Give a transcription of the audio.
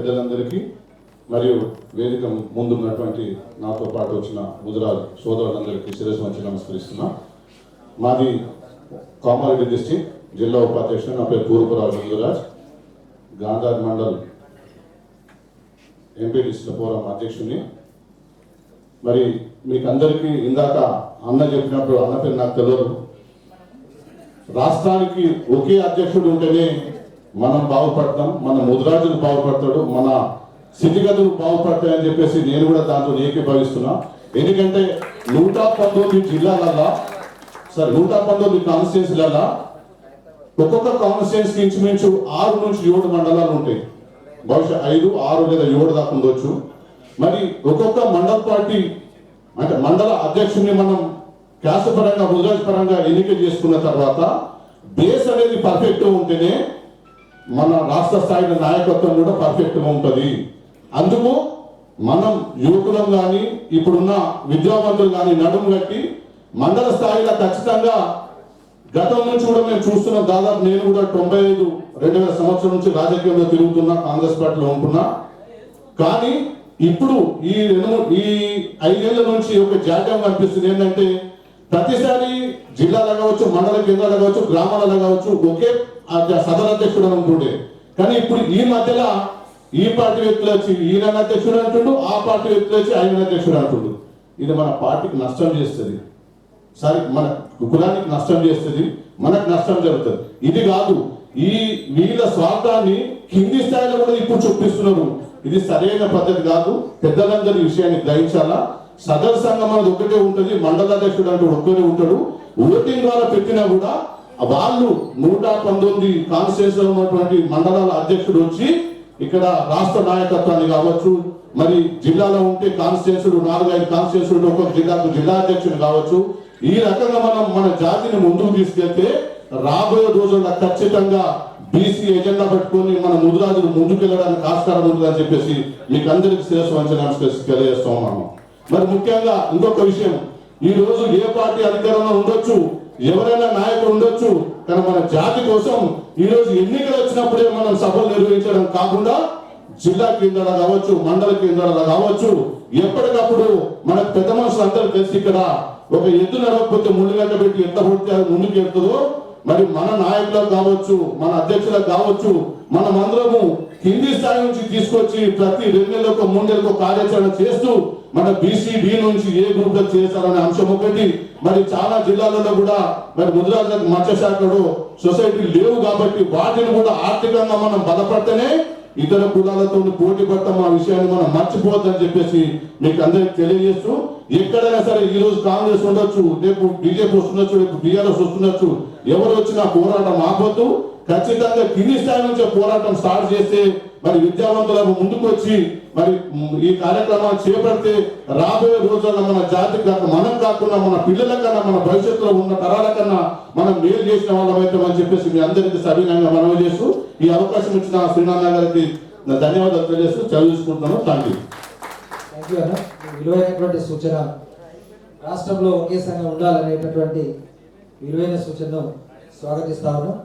పెద్దలందరికీ మరియు వేదిక ముందున్నటువంటి నాతో పాటు వచ్చిన ముదురాలు సోదరులందరికీ శిరస్సు వచ్చి నమస్కరిస్తున్నా. మాది కామారెడ్డి డిస్టిక్ జిల్లా ఉపాధ్యక్షుడు నా పేరు పూర్వపురావు ముదిరాజ్. గాంధార్ మండల్ ఎంపీటీసీల ఫోరం అధ్యక్షుడిని. మరి మీకు అందరికీ ఇందాక అన్న చెప్పినప్పుడు అన్న పేరు నాకు తెలియదు రాష్ట్రానికి ఒకే అధ్యక్షుడు ఉంటేనే మనం బాగుపడతాం మన ముదిరాజులు బాగుపడతాడు మన స్థితిగతులు బాగుపడతాయని చెప్పేసి నేను కూడా దాంతో ఏకీభవిస్తున్నా ఎందుకంటే నూట పంతొమ్మిది జిల్లాలల్లా సార్ నూట పంతొమ్మిది కాన్స్టిట్యున్సీలల్లా ఒక్కొక్క కాన్స్టిట్యున్సీ ఇంచుమించు ఆరు నుంచి ఏడు మండలాలు ఉంటాయి. బహుశా ఐదు ఆరు లేదా ఏడు దాకా ఉండొచ్చు. మరి ఒక్కొక్క మండల పార్టీ అంటే మండల అధ్యక్షుడిని మనం క్యాస్ట్ పరంగా ముద్రాజ్ పరంగా ఎన్నిక చేసుకున్న తర్వాత బేస్ అనేది పర్ఫెక్ట్ ఉంటేనే మన రాష్ట్ర స్థాయిలో నాయకత్వం కూడా పర్ఫెక్ట్గా ఉంటుంది. అందుకు మనం యువకులం కానీ ఇప్పుడున్న విద్యావంతులు కానీ నడుము కట్టి మండల స్థాయిలో ఖచ్చితంగా గతం నుంచి కూడా మేము చూస్తున్నాం. దాదాపు నేను కూడా తొంభై ఐదు రెండు వేల సంవత్సరం నుంచి రాజకీయంలో తిరుగుతున్నా కాంగ్రెస్ పార్టీలో ఉంటున్నా. కానీ ఇప్పుడు ఈ రెండు ఈ ఐదేళ్ళ నుంచి ఒక జాడ్యం కనిపిస్తుంది. ఏంటంటే ప్రతిసారి జిల్లాలో కావచ్చు మండల కేంద్రాలు కావచ్చు గ్రామాలలో కావచ్చు ఒకే అధ్య- సదన అధ్యక్షుడు అని ఉంటుండే. కానీ ఇప్పుడు ఈ మధ్యలో ఈ పార్టీ వ్యక్తులు వచ్చి ఈయన అధ్యక్షుడు అంటుండు ఆ పార్టీ వ్యక్తులు వచ్చి ఆయన అధ్యక్షుడు అంటుండు. ఇది మన పార్టీకి నష్టం చేస్తుంది. సరే మన కులానికి నష్టం చేస్తుంది మనకు నష్టం జరుగుతుంది. ఇది కాదు ఈ వీళ్ళ స్వార్థాన్ని కింది స్థాయిలో కూడా ఇప్పుడు చూపిస్తున్నారు. ఇది సరైన పద్ధతి కాదు. పెద్దలందరి విషయాన్ని గ్రహించాలా? సదర్ సంఘం అనేది ఒకటే ఉంటుంది మండలాధ్యక్షుడు అంటే ఒక్కటే ఉంటాడు. ఓటింగ్ ద్వారా పెట్టినా కూడా వాళ్ళు నూట పంతొమ్మిది కాన్స్టిట్యూషన్ ఉన్నటువంటి మండలాల అధ్యక్షుడు వచ్చి ఇక్కడ రాష్ట్ర నాయకత్వాన్ని కావచ్చు మరి జిల్లాలో ఉంటే కాన్స్టిట్యూన్సీలు నాలుగైదు కాన్స్టిట్యూన్సీలు ఒక్కొక్క జిల్లాకు జిల్లా అధ్యక్షుడు కావచ్చు. ఈ రకంగా మనం మన జాతిని ముందుకు తీసుకెళ్తే రాబోయే రోజుల్లో ఖచ్చితంగా బీసీ ఎజెండా పెట్టుకొని మన ముదురాజులు ముందుకెళ్ళడానికి ఆస్కారం ఉంటుందని చెప్పేసి మీకు అందరికి శిరస్సు వంచన తెలియజేస్తాం మనం మరి ముఖ్యంగా ఇంకొక విషయం. ఈ రోజు ఏ పార్టీ అధికారంలో ఉండొచ్చు ఎవరైనా నాయకుడు ఉండొచ్చు కానీ మన జాతి కోసం ఈ రోజు ఎన్నికలు వచ్చినప్పుడే మనం సభలు నిర్వహించడం కాకుండా జిల్లా కేంద్రాలు కావచ్చు మండల కేంద్రాలు కావచ్చు ఎప్పటికప్పుడు మన పెద్ద మనుషులు అందరూ తెలిసి ఇక్కడ ఒక ఎద్దు నడవకపోతే ముళ్ళుగడ్డ పెట్టి ఎంత పొడితే ముందుకు వెళ్తుందో మరి మన నాయకులకు కావచ్చు మన అధ్యక్షులకు కావచ్చు మనమందరము అందరము కింది స్థాయి నుంచి తీసుకొచ్చి ప్రతి రెండు నెలలకు మూడు నెలలకు కార్యాచరణ చేస్తూ మన బీసీ బి నుంచి ఏ గ్రూప్లో చేస్తారనే అంశం ఒకటి మరి చాలా జిల్లాలలో కూడా మరి ముద్రాజులకు మత్స్య సొసైటీ లేవు కాబట్టి వాటిని కూడా ఆర్థికంగా మనం బలపడితేనే ఇతర కులాలతో పోటీ పడతాం ఆ విషయాన్ని మనం మర్చిపోవద్దని చెప్పేసి మీకు అందరికి తెలియజేస్తూ ఎక్కడైనా సరే ఈ రోజు కాంగ్రెస్ ఉండొచ్చు రేపు బీజేపీ వస్తుండొచ్చు రేపు బీఆర్ఎస్ వస్తుండొచ్చు. ఎవరు వచ్చినా పోరాటం ఆపొద్దు. ఖచ్చితంగా కింది స్థాయి నుంచే పోరాటం స్టార్ట్ చేస్తే మరి విద్యావంతులకు ముందుకొచ్చి మరి ఈ కార్యక్రమాన్ని చేపడితే రాబోయే రోజుల్లో మన జాతి కాక మనం కాకుండా మన పిల్లల కన్నా మన భవిష్యత్తులో ఉన్న తరాల కన్నా మనం మేలు చేసిన వాళ్ళం అని చెప్పేసి మీ అందరికీ సవినంగా మనవి చేస్తూ ఈ అవకాశం ఇచ్చిన శ్రీనారాయణ గారికి ధన్యవాదాలు తెలియజేస్తూ చదివించుకుంటున్నాను థ్యాంక్ యూ థ్యాంక్ యూ అన్న విలువైనటువంటి సూచన రాష్ట్రంలో ఒకే సంఘం ఉండాలనేటటువంటి విలువైన సూచనను స్వాగతిస్తా ఉన్నాం.